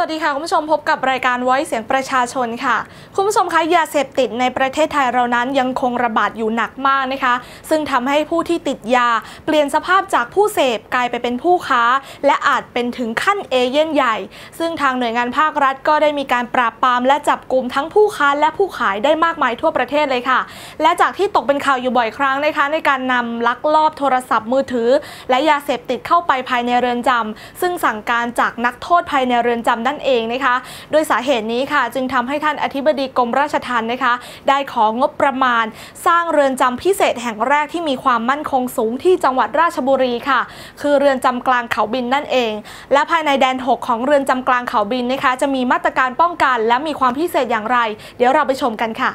สวัสดีค่ะ คุณผู้ชมพบกับรายการไว้เสียงประชาชนค่ะ คุณผู้ชมคะยาเสพติดในประเทศไทยเรานั้นยังคงระบาดอยู่หนักมากนะคะ ซึ่งทำให้ผู้ที่ติดยา เปลี่ยนสภาพจากผู้เสพกลายไปเป็นผู้ค้า และอาจเป็นถึงขั้นเอเย่นใหญ่ ซึ่งทางหน่วยงานภาครัฐก็ได้มีการปราบปรามและจับกลุ่มทั้งผู้ค้าและผู้ขายได้มากมายทั่วประเทศเลยค่ะ และจากที่ตกเป็นข่าวอยู่บ่อยครั้งนะคะ ในการนำลักลอบโทรศัพท์มือถือ และยาเสพติดเข้าไปภายในเรือนจำซึ่งสั่งการจากนักโทษภายในเรือนจำนั่นเองนะคะ โดยสาเหตุนี้ค่ะ จึงทำให้ท่านอธิบดีกรมราชทัณฑ์นะคะ ได้ของงบประมาณ สร้างเรือนจำพิเศษแห่งแรกที่มีความมั่นคงสูงที่จังหวัดราชบุรีค่ะ คือเรือนจำกลางเขาบินนั่นเอง และภายในแดน 6 ของเรือนจำกลางเขาบินนะคะ จะมีมาตรการป้องกัน และมีความพิเศษอย่างไร เดี๋ยวเราไปชมกันค่ะ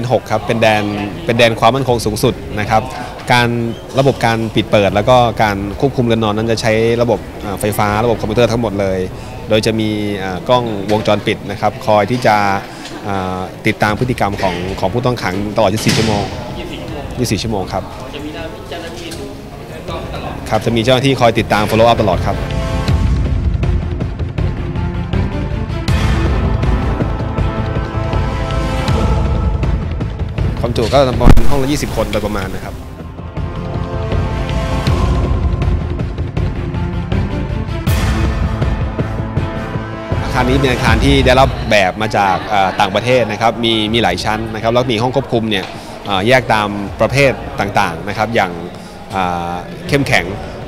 น 6 ครับ เป็นแดนเป็นแดนความมั่นคงสูงสุดนะครับ การระบบการปิดเปิด แล้วก็การควบคุมเรือนนอนนั้นจะใช้ระบบไฟฟ้าระบบคอมพิวเตอร์ทั้งหมดเลย โดยจะมีกล้องวงจรปิดนะครับ คอยที่จะติดตามพฤติกรรมของของผู้ต้องขังตลอด 24 ชั่วโมง 24 ชั่วโมงครับครับ จะมีเจ้าหน้าที่คอยติดตาม follow up ตลอดครับ จุก็ประมาณห้องละ20 คนโดยประมาณนะครับอาคารนี้เป็นอาคารที่ได้รับแบบมาจากต่างประเทศนะครับมีมีหลายชั้นนะครับแล้วมีห้องควบคุมเนี่ยแยกตามประเภทต่างๆนะครับอย่างเข้มแข็ง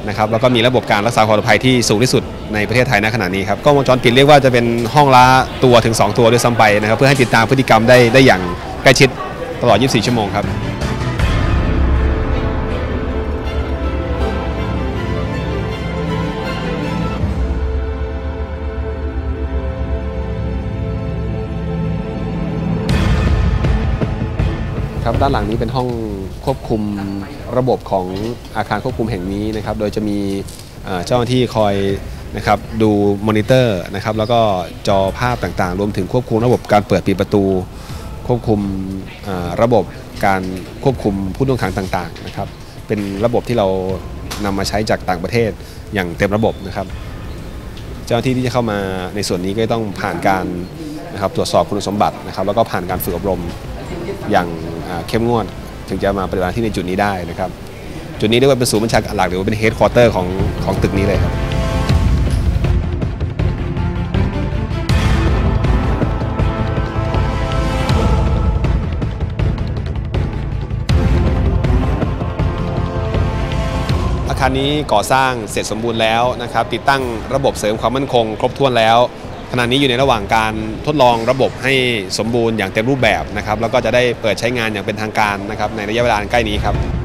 นะครับแล้วก็มีระบบการรักษาความปลอดภัยที่สูงที่สุดในประเทศไทยณขณะนี้ครับกล้องวงจรปิดเรียกว่าจะเป็นห้องละตัวถึง 2 ตัวด้วยซ้ำไปนะครับเพื่อให้ติดตามพฤติกรรมได้ได้อย่างใกล้ชิด ตลอด 24 ชั่วโมงครับ ครับด้านหลังนี้เป็นห้องควบคุมระบบของอาคารควบคุมแห่งนี้นะครับ โดยจะมีเจ้าหน้าที่คอยนะครับดูมอนิเตอร์นะครับแล้วก็จอภาพต่างๆ รวมถึงควบคุมระบบการเปิดปิดประตู ควบคุมระบบการควบคุมผู้ต้องขังต่างๆนะครับเป็นระบบที่เรานำมาใช้จากต่างประเทศอย่างเต็มระบบนะครับ เจ้าหน้าที่ที่จะเข้ามาในส่วนนี้ก็ต้องผ่านการนะครับตรวจสอบคุณสมบัตินะครับ แล้วก็ผ่านการฝึกอบรมอย่างเข้มงวดถึงจะมาปฏิบัติที่ในจุดนี้ได้นะครับ จุดนี้เรียกว่าเป็นศูนย์บัญชาการหลักหรือว่าเป็นเฮดค q อเตอร์ของของตึกนี้เลยครับ คารนี้ก่อสร้างเสร็จสมบูรณ์แล้วนะครับ ติดตั้งระบบเสริมความมั่นคง ครบถ้วนแล้วขณะนี้อยู่ในระหว่างการทดลองระบบให้สมบูรณ์อย่างเต็มรูปแบบนะครับแล้วก็จะได้เปิดใช้งานอย่างเป็นทางการนะครับในระยะเวลาอันใกล้นี้ครับ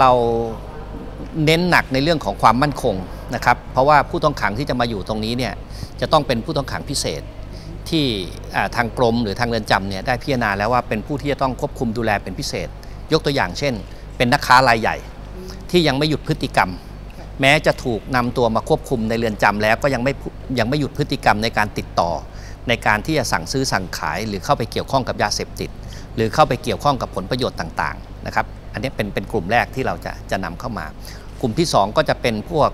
เราเน้นหนักในเรื่องของความมั่นคงนะครับ เพราะว่าผู้ต้องขังที่จะมาอยู่ตรงนี้เนี่ยจะต้องเป็นผู้ต้องขังพิเศษที่ทางกรมหรือทางเรือนจำเนี่ยได้พิจารณาแล้วว่าเป็นผู้ที่จะต้องควบคุมดูแลเป็นพิเศษ ยกตัวอย่างเช่น เป็นนักค้ารายใหญ่ ที่ยังไม่หยุดพฤติกรรม แม้จะถูกนำตัวมาควบคุมในเรือนจำแล้วก็ยังไม่ยังไม่หยุดพฤติกรรมในการติดต่อ ในการที่จะสั่งซื้อสั่งขายหรือเข้าไปเกี่ยวข้องกับยาเสพติด หรือเข้าไปเกี่ยวข้องกับผลประโยชน์ต่างๆนะครับอันนี้เป็นเป็นกลุ่มแรกที่เราจะจะนำเข้ามา กลุ่มที่ 2 ก็จะเป็นพวก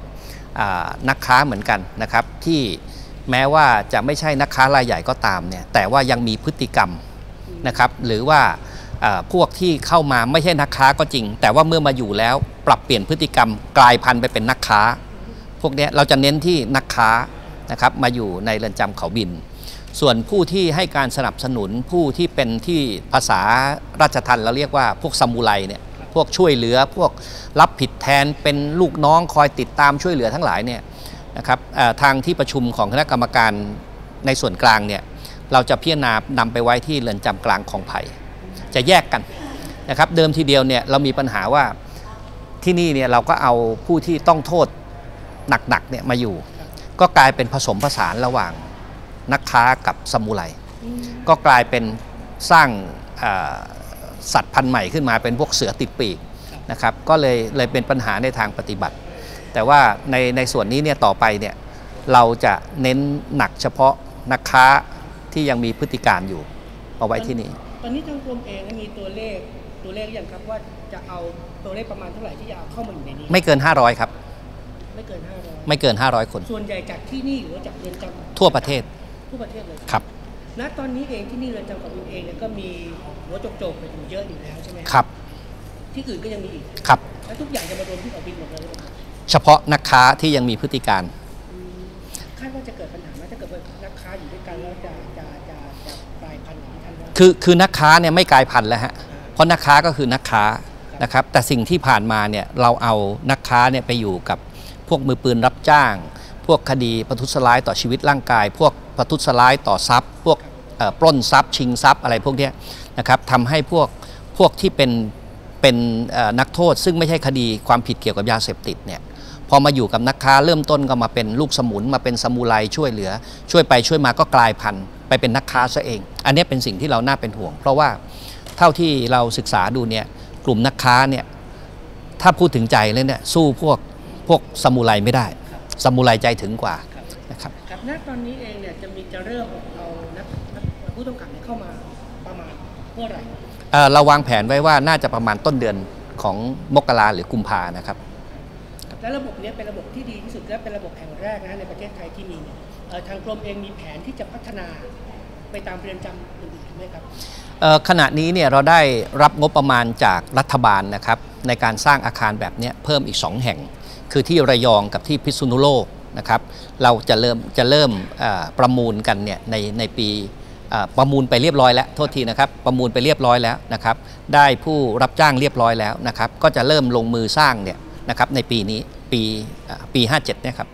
นักค้าเหมือนกันนะครับที่แม้ว่าจะไม่ใช่นักค้ารายใหญ่ก็ตามเนี่ยแต่ว่ายังมีพฤติกรรมนะครับหรือว่าพวกที่เข้ามาไม่ใช่นักค้าก็จริง แต่ว่าเมื่อมาอยู่แล้วปรับเปลี่ยนพฤติกรรมกลายพันธุ์ไปเป็นนักค้า พวกนี้เราจะเน้นที่นักค้านะครับมาอยู่ในเรือนจำเขาบิน ส่วนผู้ที่ให้การสนับสนุนผู้ที่เป็นที่ภาษาราชทันเราเรียกว่าพวกซามูไรเนี่ยพวกช่วยเหลือพวกรับผิดแทนเป็นลูกน้องคอยติดตามช่วยเหลือทั้งหลายเนี่ยนะครับทางที่ประชุมของคณะกรรมการในส่วนกลางเนี่ยเราจะพิจารณานำไปไว้ที่เรือนจำกลางของไผ่จะแยกกันนะครับเดิมทีเดียวเนี่ยเรามีปัญหาว่าที่นี่เนี่ยเราก็เอาผู้ที่ต้องโทษหนักๆเนี่ยมาอยู่ ก็กลายเป็นผสมผสานระหว่าง นักค้ากับสมุไรก็กลายเป็นสร้างเอ่อสัตว์พันธุ์ใหม่ขึ้นมาเป็นพวกเสือติดปีกนะครับก็เลยเลยเป็นปัญหาในทางปฏิบัติ แต่ว่าในในส่วนนี้เนี่ยต่อไปเนี่ยเราจะเน้นหนักเฉพาะนักค้าที่ยังมีพฤติการอยู่เอาไว้ที่นี่ตอนนี้ทางกรมเองมีตัวเลขตัวเลขหรือยังครับว่าจะเอาตัวเลขประมาณเท่าไหร่ที่จะเอาเข้ามาอยู่ในนี้ไม่เกิน 500 ครับ ไม่เกินไม่เกิน 500 คน500ส่วนใหญ่จากที่นี่หรือว่าจากเรือนจำทั่วประเทศ ทั่วประเทศเลยครับณตอนนี้เองที่นี่เรือนจำกับเองเนี่ยก็มีหัวโจกๆไปอยู่เยอะอยู่แล้วใช่ไหมครับ ที่อื่นก็ยังมีอีกครับและทุกอย่างจะมารวมที่เขาบินหมดเลยหรือเปล่าเฉพาะนักค้าที่ยังมีพฤติการคาดว่าจะเกิดปัญหาไหมถ้าเกิดว่านักค้าอยู่ด้วยกันแล้วจะจะจะจะกลายพันธุ์อย่างที่ท่านว่าคือคือนักค้าเนี่ยไม่กลายพันธุ์แล้วฮะเพราะนักค้าก็คือนักค้านะครับแต่สิ่งที่ผ่านมาเนี่ยเราเอานักค้าเนี่ยไปอยู่กับพวกมือปืนรับจ้าง พวกคดีประทุษร้ายต่อชีวิตร่างกาย พวกประทุษร้ายต่อทรัพย์ พวกปล้นทรัพย์ ชิงทรัพย์อะไรพวกนี้นะครับทำให้พวกพวกที่เป็นเป็นนักโทษ ซึ่งไม่ใช่คดีความผิดเกี่ยวกับยาเสพติดเนี่ยพอมาอยู่กับนักค้าเริ่มต้นก็มาเป็นลูกสมุนมาเป็นสมุไรช่วยเหลือ ช่วยไปช่วยมาก็กลายพันธุ์ไปเป็นนักค้าซะเอง อันนี้เป็นสิ่งที่เราน่าเป็นห่วง เพราะว่าเท่าที่เราศึกษาดูเนี่ยกลุ่มนักค้าเนี่ยถ้าพูดถึงใจเลยเนี่ยสู้พวกพวกสมุไรไม่ได้ สมุไรใจถึงกว่านะครับครับณตอนนี้เองเนี่ยจะมีจะเริ่มเอานักนักผู้ต้องขังเนี่ยเข้ามาประมาณเมื่อไหร่เอ่อเราวางแผนไว้ว่าน่าจะประมาณต้นเดือนของมกราหรือกุมภานะครับและระบบเนี้เป็นระบบที่ดีที่สุดและเป็นระบบแห่งแรกนะฮะในประเทศไทยที่มีเนี่ยเอ่อทางกรมเองมีแผนที่จะพัฒนาไปตามเรือนจำอื่นๆไหมครับเอ่อขณะนี้เนี่ยเราได้รับงบประมาณจากรัฐบาลนะครับในการสร้างอาคารแบบเนี้ยเพิ่มอีก 2 แห่ง คือที่ระยองกับที่พิษณุโลกนะครับ เราจะเริ่มจะเริ่มประมูลกันเนี่ยในในปีประมูลไปเรียบร้อยแล้วโทษทีนะครับประมูลไปเรียบร้อยแล้วนะครับได้ผู้รับจ้างเรียบร้อยแล้วนะครับก็จะเริ่มลงมือสร้างเนี่ยนะครับในปีนี้ปีปี 57เนี่ยครับ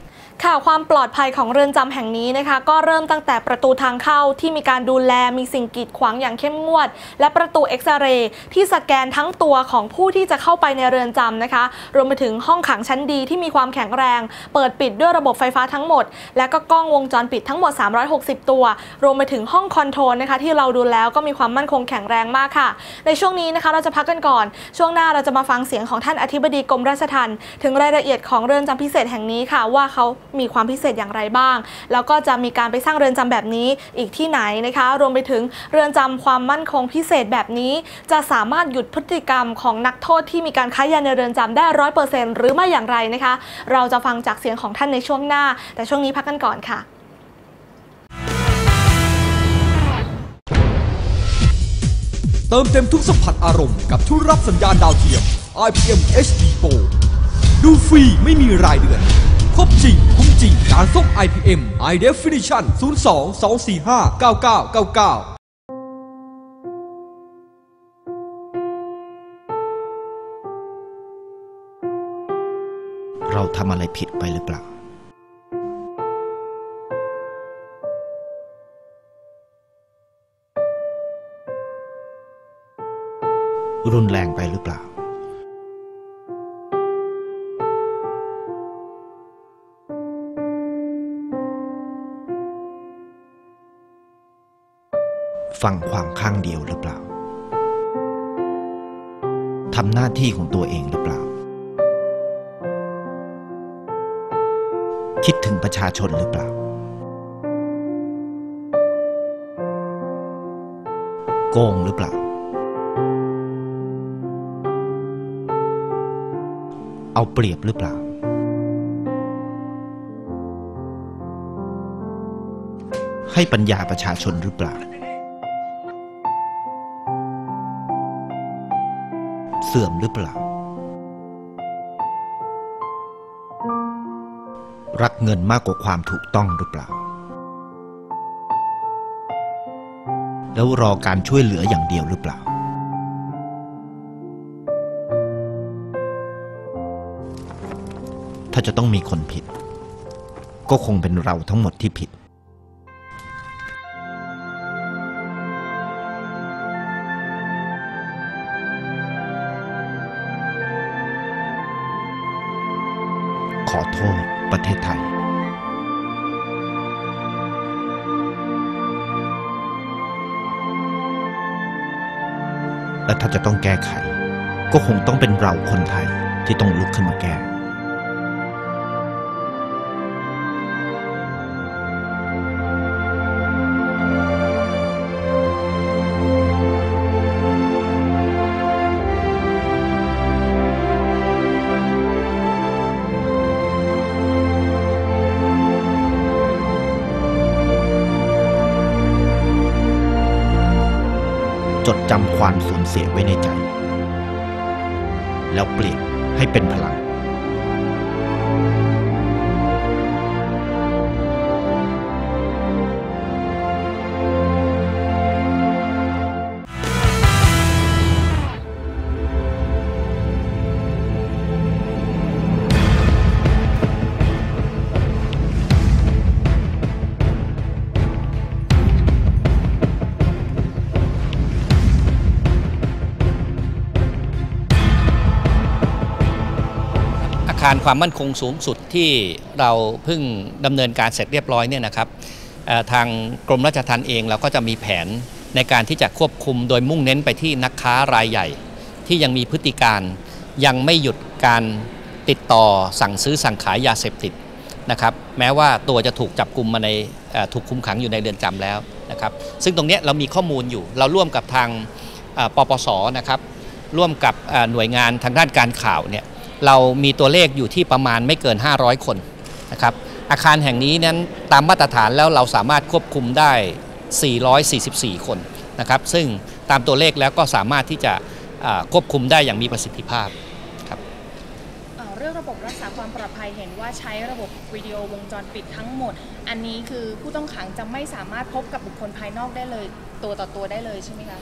ค่ะความปลอดภัยของเรือนจำแห่งนี้นะคะ ก็เริ่มตั้งแต่ประตูทางเข้าที่มีการดูแลมีสิ่งกีดขวางอย่างเข้มงวด และประตูเอ็กซเรย์ที่สแกนทั้งตัวของผู้ที่จะเข้าไปในเรือนจำนะคะ รวมไปถึงห้องขังชั้นดีที่มีความแข็งแรง เปิดปิดด้วยระบบไฟฟ้าทั้งหมด และก็กล้องวงจรปิดทั้งหมด 360 ตัว รวมไปถึงห้องคอนโทรลนะคะที่เราดูแล้วก็มีความมั่นคงแข็งแรงมากค่ะ ในช่วงนี้นะคะเราจะพักกันก่อน ช่วงหน้าเราจะมาฟังเสียงของท่านอธิบดีกรมราชทัณฑ์ถึงรายละเอียดของเรือนจำพิเศษแห่งนี้ค่ะว่าเขามีความพิเศษอย่างไรบ้าง แล้วก็จะมีการไปสร้างเรือนจำแบบนี้อีกที่ไหนนะคะ รวมไปถึงเรือนจำความมั่นคงพิเศษแบบนี้ จะสามารถหยุดพฤติกรรมของนักโทษที่มีการค้ายาในเรือนจำได้ร้อยเปอร์เซ็นต์หรือไม่อย่างไรนะคะ เราจะฟังจากเสียงของท่านในช่วงหน้า แต่ช่วงนี้พักกันก่อนค่ะเติมเต็มทุกสัมผัสอารมณ์กับทุกรับสัญญาณดาวเทียม IPM HD Pro ดูฟรีไม่มีรายเดือน ครบจริงคุ้มจริงการส่ง IPM High Definition 02 245 9999เราทำอะไรผิดไปหรือเปล่า รุนแรงไปหรือเปล่า ฟังความข้างเดียวหรือเปล่าทำหน้าที่ของตัวเองหรือเปล่า คิดถึงประชาชนหรือเปล่า โกงหรือเปล่า เอาเปรียบหรือเปล่า ให้ปัญญาประชาชนหรือเปล่า เสื่อมหรือเปล่า รักเงินมากกว่าความถูกต้องหรือเปล่า แล้วรอการช่วยเหลืออย่างเดียวหรือเปล่า ถ้าจะต้องมีคนผิด ก็คงเป็นเราทั้งหมดที่ผิด ขอโทษประเทศไทย และถ้าจะต้องแก้ไข ก็คงต้องเป็นเราคนไทยที่ต้องลุกขึ้นมาแก้ำความสูญเสียไว้ในใจ แล้วเปลี่ยนให้เป็นพลัง อารความมั่นคงสูงสุดที่เราเพิ่งดำเนินการเสร็จเรียบร้อยเนี่ยนะครับทางกรมราชทัณฑ์เองเราก็จะมีแผนในการที่จะควบคุมโดยมุ่งเน้นไปที่นักค้ารายใหญ่ ที่ยังมีพฤติการยังไม่หยุดการติดต่อสั่งซื้อสั่งขายยาเสพติดนะครับแม้ว่าตัวจะถูกจับกลุ่มมาในถูกคุมขังอยู่ในเรือนจำแล้วนะครับซึ่งตรงนี้เรามีข้อมูลอยู่ เราร่วมกับทางปปสนะครับร่วมกับหน่วยงานทางด้านการข่าวเนี่ย เรามีตัวเลขอยู่ที่ประมาณไม่เกิน 500 คนนะครับอาคารแห่งนี้นั้นตามมาตรฐานแล้วเราสามารถควบคุมได้ 444 คนนะครับซึ่งตามตัวเลขแล้วก็สามารถที่จะอ่าควบคุมได้อย่างมีประสิทธิภาพเอ่อเรื่องระบบรักษาความปลอดภัยเห็นว่าใช้ระบบวิดีโอวงจรปิดทั้งหมด อันนี้คือผู้ต้องขังจะไม่สามารถพบกับบุคคลภายนอกได้เลยตัวต่อตัวได้เลยใช่ไหมคะ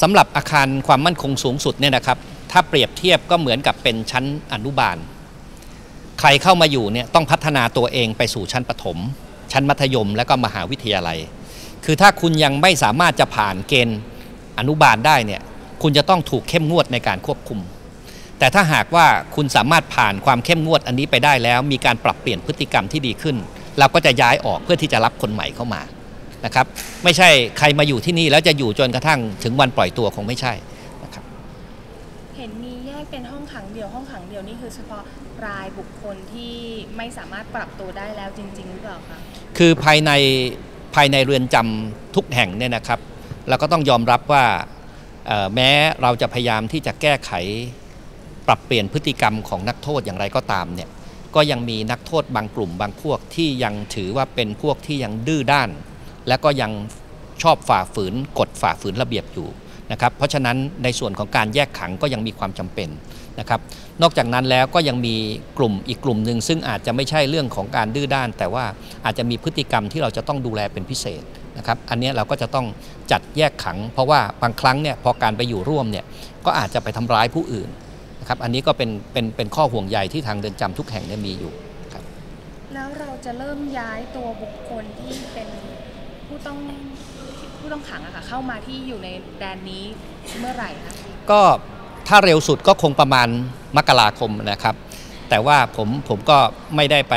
สำหรับอาคารความมั่นคงสูงสุดเนี่ยนะครับ ถ้าเปรียบเทียบก็เหมือนกับเป็นชั้นอนุบาล ใครเข้ามาอยู่เนี่ยต้องพัฒนาตัวเองไปสู่ชั้นประถม ชั้นมัธยมและก็มหาวิทยาลัย คือถ้าคุณยังไม่สามารถจะผ่านเกณฑ์อนุบาลได้เนี่ยคุณจะต้องถูกเข้มงวดในการควบคุม แต่ถ้าหากว่าคุณสามารถผ่านความเข้มงวดอันนี้ไปได้แล้ว มีการปรับเปลี่ยนพฤติกรรมที่ดีขึ้น เราก็จะย้ายออกเพื่อที่จะรับคนใหม่เข้ามานะครับไม่ใช่ใครมาอยู่ที่นี่แล้วจะอยู่จนกระทั่งถึงวันปล่อยตัวคงไม่ใช่นะครับ เห็นมีแยก เป็นห้องขังเดียวห้องขังเดียวนี่คือเฉพาะรายบุคคลที่ไม่สามารถปรับตัวได้แล้วจริงๆหรือเปล่าคะคือภายในภายในเรือนจำทุกแห่งเนี่ยนะครับเราก็ต้องยอมรับว่าแม้เราจะพยายามที่จะแก้ไขปรับเปลี่ยนพฤติกรรมของนักโทษอย่างไรก็ตามเนี่ยก็ยังมีนักโทษบางกลุ่มบางพวกที่ยังถือว่าเป็นพวกที่ยังดื้อด้าน และก็ยังชอบฝ่าฝืนกฎฝ่าฝืนระเบียบอยู่ นะครับเพราะฉะนั้นในส่วนของการแยกขังก็ยังมีความจำเป็นนะครับนอกจากนั้นแล้วก็ยังมีกลุ่มอีกกลุ่มหนึ่งซึ่งอาจจะไม่ใช่เรื่องของการดื้อด้าน แต่ว่าอาจจะมีพฤติกรรมที่เราจะต้องดูแลเป็นพิเศษนะครับอันนี้เราก็จะต้องจัดแยกขัง เพราะว่าบางครั้งเนี่ยพอการไปอยู่ร่วมเนี่ยก็อาจจะไปทำร้ายผู้อื่นนะครับอันนี้ก็เป็นเป็นเป็นข้อห่วงใยที่ทางเรือนจำทุกแห่งเนี่ยมีอยู่ครับแล้วเราจะเริ่มย้ายตัวบุคคลที่เป็นผู้ต้อง ผู้ต้องขังอะค่ะเข้ามาที่อยู่ในแดนนี้เมื่อไหร่คะก็ถ้าเร็วสุดก็คงประมาณมกราคมนะครับ แต่ว่าผมผมก็ไม่ได้ไป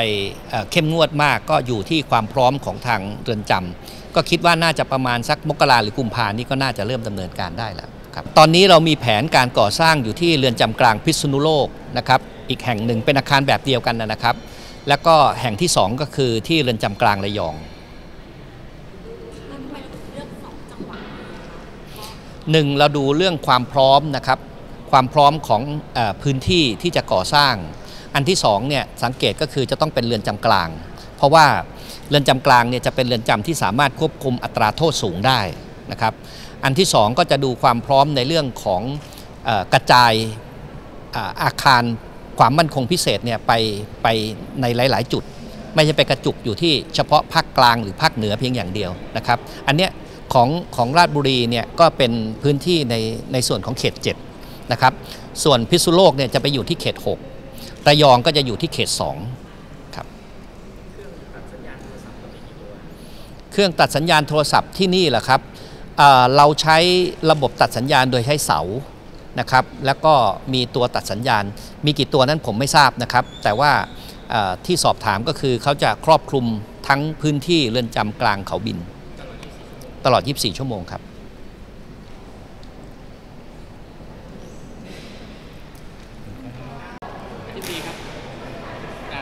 เข้มงวดมากก็อยู่ที่ความพร้อมของทางเรือนจำก็คิดว่าน่าจะประมาณสักมกราหรือกุมภานี่ก็น่าจะเริ่มดำเนินการได้แล้วครับตอนนี้เรามีแผนการก่อสร้างอยู่ที่เรือนจำกลางพิษณุโลกนะครับอีกแห่งหนึ่งเป็นอาคารแบบเดียวกันนะครับ แล้วก็แห่งที่สองก็คือที่เรือนจำกลางระยอง หนึ่งเราดูเรื่องความพร้อมนะครับความพร้อมของอพื้นที่ที่จะก่อสร้าง อันที่สองเนี่ยสังเกตก็คือจะต้องเป็นเรือนจำกลาง เพราะว่าเรือนจำกลางเนี่ยจะเป็นเรือนจำที่สามารถควบคุมอัตราโทษสูงได้นะครับอันที่สองก็จะดูความพร้อมในเรื่องของอกระจายออาคารความมั่นคงพิเศษเนี่ยไปไปในหลาย ๆ จุด ไม่ใช่ไปกระจุกอยู่ที่เฉพาะภาคกลางหรือภาคเหนือเพียงอย่างเดียวนะครับ อันเนี้ย ของของราชบุรีเนี่ยก็เป็นพื้นที่ในในส่วนของเขต7นะครับส่วนพิษณุโลกเนี่ยจะไปอยู่ที่เขต6ระยองก็จะอยู่ที่เขตสองครับเครื่องตัดสัญญาณโทรศัพท์ที่นี่แหละครับเเราใช้ระบบตัดสัญญาณโดยใช้เสานะครับแล้วก็มีตัวตัดสัญญาณ มีกี่ตัวนั้นผมไม่ทราบนะครับ แต่ว่าที่สอบถามก็คือเขาจะครอบคลุมทั้งพื้นที่เรือนจำกลางเขาบิน ตลอด 24 ชั่วโมงครับ ที่ดีครับอ่า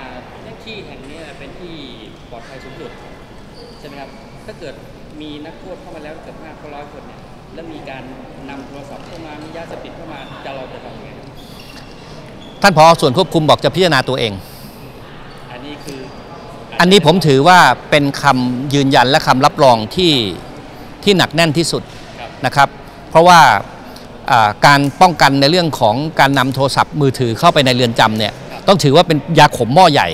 ที่แห่งนี้เป็นที่ปลอดภัยสูงสุดใช่ไหมครับ ถ้าเกิดมีนักโทษเข้ามาแล้วเกือบห้าร้อยคนเนี่ย แล้วมีการนำโทรศัพท์เข้ามา มียาเสพติดเข้ามา จะเราจะทำยังไงครับท่านพอส่วนควบคุมบอกจะพิจารณาตัวเอง อันนี้คือ อันนี้ผมถือว่าเป็นคำยืนยันและคำรับรองที่ ที่หนักแน่นที่สุดครับนะครับ เพราะว่าอ่าการป้องกันในเรื่องของการนำโทรศัพท์มือถือเข้าไปในเรือนจำเนี่ยต้องถือว่าเป็นยาขมหม้อใหญ่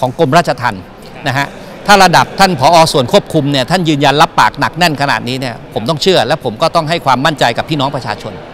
ของกรมราชทัณฑ์นะฮะถ้าระดับท่านผอส่วนควบคุมเนี่ยท่านยืนยันรับปากหนักแน่นขนาดนี้เนี่ยผมต้องเชื่อและผมก็ต้องให้ความมั่นใจกับพี่น้องประชาชนค่ะเ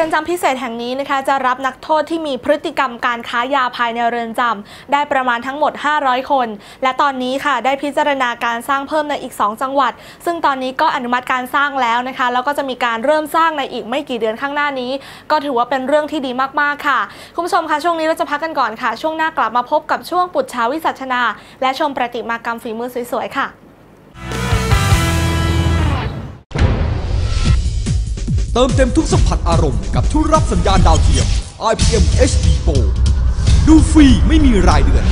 รือนจำพิเศษแห่งนี้นะคะจะรับนักโทษที่มีพฤติกรรมการค้ายาภายในเรือนจำได้ประมาณทั้งหมด 500 คน และตอนนี้ค่ะได้พิจารณาการสร้างเพิ่มในอีก 2 จังหวัด ซึ่งตอนนี้ก็อนุมัติการสร้างแล้วนะคะ แล้วก็จะมีการเริ่มสร้างในอีกไม่กี่เดือนข้างหน้านี้ ก็ถือว่าเป็นเรื่องที่ดีมากๆค่ะ คุณผู้ชมคะช่วงนี้เราจะพักกันก่อนค่ะ ช่วงหน้ากลับมาพบกับช่วงปุจฉาวิสัชนา และชมประติมากรรมฝีมือสวยๆค่ะ เติมเต็มทุกสัมผัสอารมณ์กับทุกรับสัญญาณดาวเทียม IPM HD Pro ดูฟรีไม่มีรายเดือน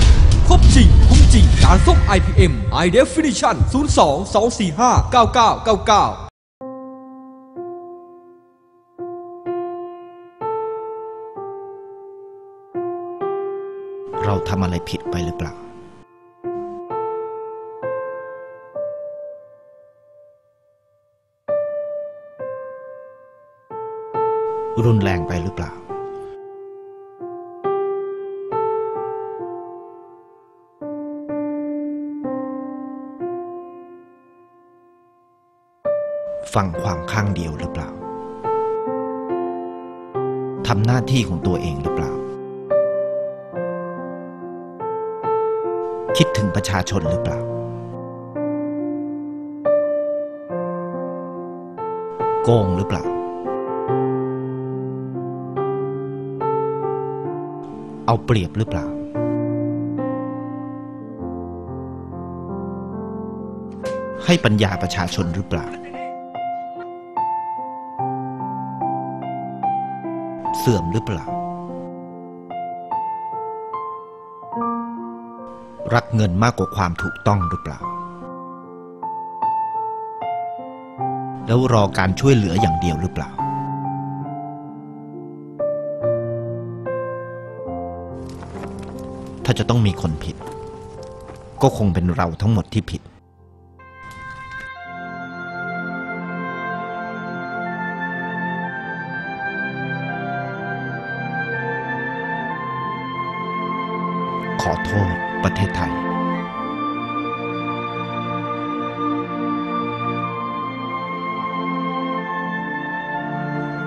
ครบจริง คุ้มจริงการส่ง IPM High Definition 02 245 9999เราทำอะไรผิดไปหรือเปล่า รุนแรงไปหรือเปล่า ฟังความข้างเดียวหรือเปล่าทำหน้าที่ของตัวเองหรือเปล่า คิดถึงประชาชนหรือเปล่า โกงหรือเปล่า เอาเปรียบหรือเปล่า ให้ปัญญาประชาชนหรือเปล่า เสื่อมหรือเปล่า รักเงินมากกว่าความถูกต้องหรือเปล่า แล้วรอการช่วยเหลืออย่างเดียวหรือเปล่า ถ้าจะต้องมีคนผิด ก็คงเป็นเราทั้งหมดที่ผิด ขอโทษประเทศไทย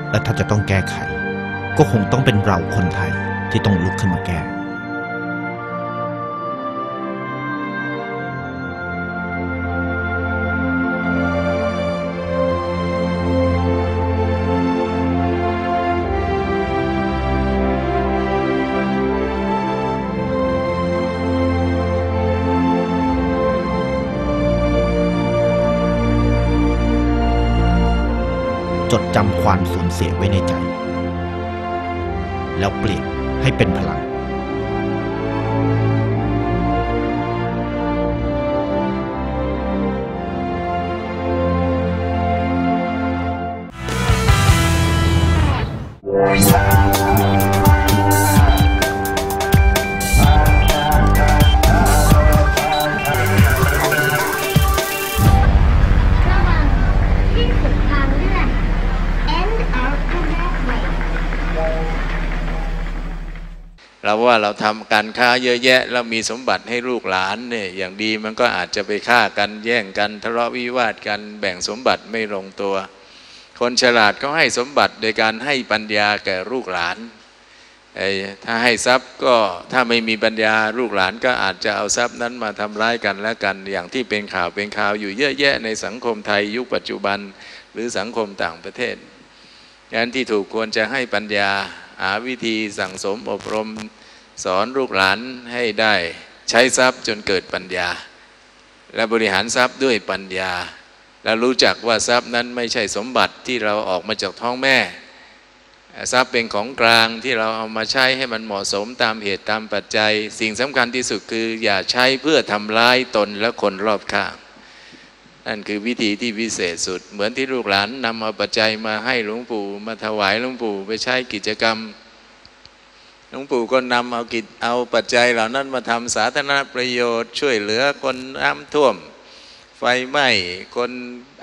และถ้าจะต้องแก้ไข ก็คงต้องเป็นเราคนไทยที่ต้องลุกขึ้นมาแก้ จดจำความสูญเสียไว้ในใจ แล้วเปลี่ยนให้เป็นพลัง ว่าเราทำการค้าเยอะแยะ แล้วมีสมบัติให้ลูกหลานเนี่ยอย่างดีมันก็อาจจะไปฆ่ากันแย่งกันทะเลาะวิวาทกันแบ่งสมบัติไม่ลงตัว คนฉลาดเขาให้สมบัติโดยการให้ปัญญาแก่ลูกหลานไอ้ถ้าให้ทรัพย์ก็ถ้าไม่มีปัญญาลูกหลานก็อาจจะเอาทรัพย์นั้นมาทำร้ายกันและกัน อย่างที่เป็นข่าวเป็นข่าวอยู่เยอะแยะในสังคมไทยยุคปัจจุบันหรือสังคมต่างประเทศดังนั้นที่ถูกควรจะให้ปัญญาหาวิธีสั่งสมอบรม สอนลูกหลานให้ได้ใช้ทรัพย์จนเกิดปัญญา และบริหารทรัพย์ด้วยปัญญา และรู้จักว่าทรัพย์นั้นไม่ใช่สมบัติที่เราออกมาจากท้องแม่ ทรัพย์เป็นของกลางที่เราเอามาใช้ให้มันเหมาะสมตามเหตุตามปัจจัย สิ่งสำคัญที่สุดคือ อย่าใช้เพื่อทำร้ายตนและคนรอบข้างนั่นคือวิธีที่พิเศษสุด เหมือนที่ลูกหลานนำเอาปัจจัยมาให้หลวงปู่มาถวายหลวงปู่ไปใช้กิจกรรม หลวงปู่ก็นำเอากิจเอาปัจจัยเหล่านั้นมาทำสาธารณประโยชน์ช่วยเหลือคนน้ำท่วม ไฟไหม้คน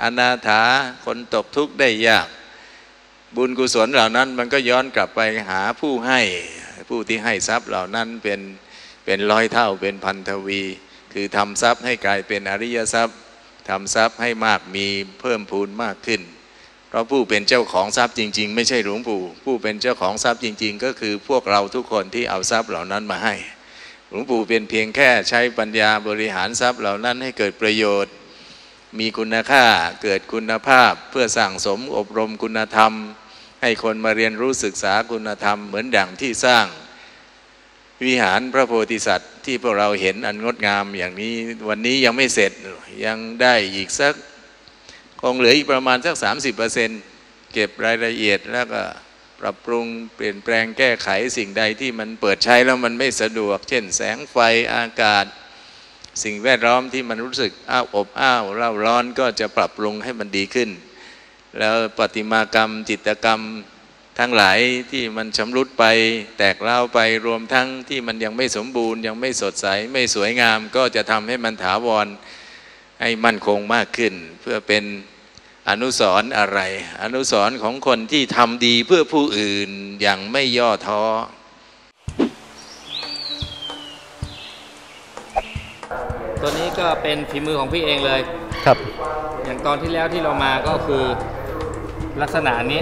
อนาถาคนตกทุกข์ได้ยาก บุญกุศลเหล่านั้นมันก็ย้อนกลับไปหาผู้ให้ผู้ที่ให้ทรัพย์เหล่านั้นเป็นเป็นร้อยเท่าเป็นพันทวี คือทำทรัพย์ให้กลายเป็นอริยทรัพย์ทำทรัพย์ให้มากมีเพิ่มพูนมากขึ้น เพราะผู้เป็นเจ้าของทรัพย์จริง ๆ ไม่ใช่หลวงปู่ ผู้เป็นเจ้าของทรัพย์จริง ๆ ก็คือพวกเราทุกคนที่เอาทรัพย์เหล่านั้นมาให้ หลวงปู่เป็นเพียงแค่ใช้ปัญญาบริหารทรัพย์เหล่านั้นให้เกิดประโยชน์ มีคุณค่าเกิดคุณภาพเพื่อสั่งสมอบรมคุณธรรม ให้คนมาเรียนรู้ศึกษาคุณธรรมเหมือนดั่งที่สร้าง วิหารพระโพธิสัตว์ ที่พวกเราเห็นอันงดงามอย่างนี้วันนี้ยังไม่เสร็จยังได้อีกสัก คงเหลืออีกประมาณสัก 30%เก็บรายละเอียดแล้วก็ปรับปรุงเปลี่ยนแปลงแก้ไขสิ่งใดที่มันเปิดใช้แล้วมันไม่สะดวก เช่นแสงไฟอากาศ สิ่งแวดล้อมที่มันรู้สึกอ้าวอบอ้าวเร่าร้อนก็จะปรับปรุงให้มันดีขึ้น แล้วประติมากรรม จิตกรรมทั้งหลายที่มันชำรุดไป แตกเล่าไปรวมทั้งที่มันยังไม่สมบูรณ์ ยังไม่สดใสไม่สวยงาม ก็จะทำให้มันถาวร ให้มั่นคงมากขึ้น เพื่อเป็นอนุสรณ์อะไร อนุสรณ์ของคนที่ทำดีเพื่อผู้อื่นอย่างไม่ย่อท้อตัวนี้ก็เป็นฝีมือของพี่เองเลย ครับ อย่างตอนที่แล้วที่เรามาก็คือลักษณะนี้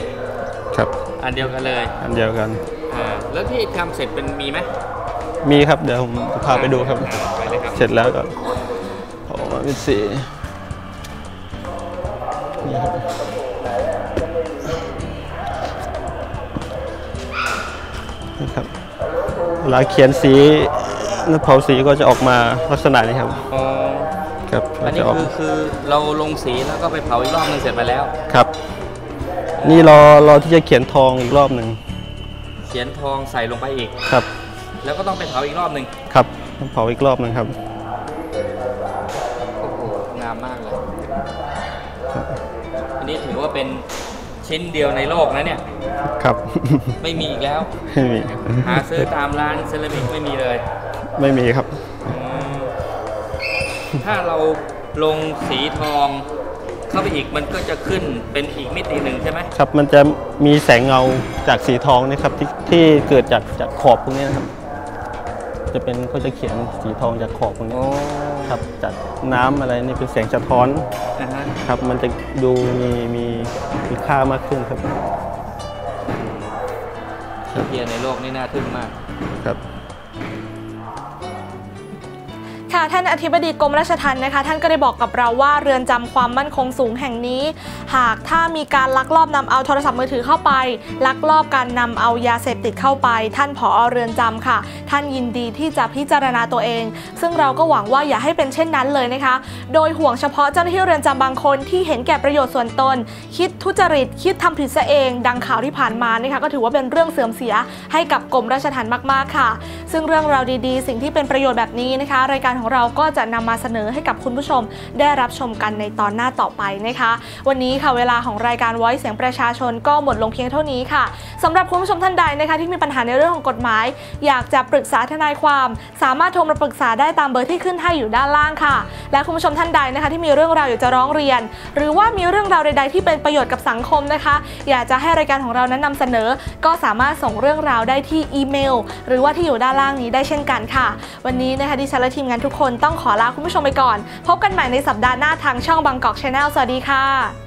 ครับ อันเดียวกันเลย อันเดียวกัน อ่า แล้วที่ทำเสร็จเป็นมีไหม มีครับ เดี๋ยวผมจะพาไปดูครับ ไปเลยครับ เสร็จแล้วก็ออก มาเป็นสีนี่ครับนี่ครับเวลาเขียนสีน้ำเผาสีก็จะออกมาลักษณะนี้ครับอ๋อครับอันนี้จะออกคือคือเราลงสีแล้วก็ไปเผาอีกรอบหนึงเสร็จไปแล้ว ครับ นี่รอรอที่จะเขียนทองอีกรอบหนึ่งเขียนทองใส่ลงไปอีก ครับ แล้วก็ต้องไปเผาอีกรอบหนึ่ง ครับต้องเผาอีกรอบหนึ่งครับ เป็นชิ้นเดียวในโลกนะเนี่ย ครับ ไม่มีอีกแล้วไม่มีหาซื้อตามร้านเซรามิกไม่มีเลยไม่มีครับอืมถ้าเราลงสีทองเข้าไปอีกมันก็จะขึ้นเป็นอีกมิติหนึ่งใช่ไหมครับมันจะมีแสงเงาจากสีทองเนะครับที่ที่เกิดจากจากขอบพวกนี้นะครับ จะเป็นเขาจะเขียนสีทองจากขอบพวกนี้ ครับจากน้ำอะไรนี่เป็นแสงสะท้อนนะฮะครับมันจะดูมีมีมีค่ามากขึ้นครับชิ้นเดียวในโลกนี่น่าทึ่งมากครับ ค่ะท่านอธิบดีกรมราชทัณฑ์นะคะ ท่านก็ได้บอกกับเราว่าเรือนจำความมั่นคงสูงแห่งนี้ หากถ้ามีการลักลอบนำเอาโทรศัพท์มือถือเข้าไป ลักลอบการนำเอายาเสพติดเข้าไป ท่านผอเรือนจำค่ะ ท่านยินดีที่จะพิจารณาตัวเอง ซึ่งเราก็หวังว่าอย่าให้เป็นเช่นนั้นเลยนะคะ โดยห่วงเฉพาะเจ้าหน้าที่เรือนจำบางคนที่เห็นแก่ประโยชน์ส่วนตน คิดทุจริตคิดทำผิดซะเอง ดังข่าวที่ผ่านมานะคะก็ถือว่าเป็นเรื่องเสื่อมเสียให้กับกรมราชทัณฑ์มาก ๆค่ะ ซึ่งเรื่องราวดีๆ สิ่งที่เป็นประโยชน์แบบนี้นะคะ รายการของเราก็จะนำมาเสนอให้กับคุณผู้ชม ได้รับชมกันในตอนหน้าต่อไปนะคะ วันนี้ค่ะเวลาของรายการไว้เสียงประชาชนก็หมดลงเพียงเท่านี้ค่ะสำหรับคุณผู้ชมท่านใดนะคะที่มีปัญหาในเรื่องของกฎหมาย อยากจะปรึกษาทนายความ สามารถโทรมาปรึกษาได้ตามเบอร์ที่ขึ้นให้อยู่ด้านล่างค่ะ และคุณผู้ชมท่านใดนะคะที่มีเรื่องราวอยากจะร้องเรียน หรือว่ามีเรื่องราวใด ๆ ที่เป็นประโยชน์กับสังคมนะคะ อยากจะให้รายการของเรานั้นนำเสนอ ก็สามารถส่งเรื่องราวได้ที่อีเมล หรือว่าที่อยู่ด้านล่างนี้ได้เช่นกันค่ะ วันนี้นะคะดิฉันและทีมงานทุกคนต้องขอลาคุณผู้ชมไปก่อน พบกันใหม่ในสัปดาห์หน้าทางช่องบางกอกชาแนลสวัสดีค่ะ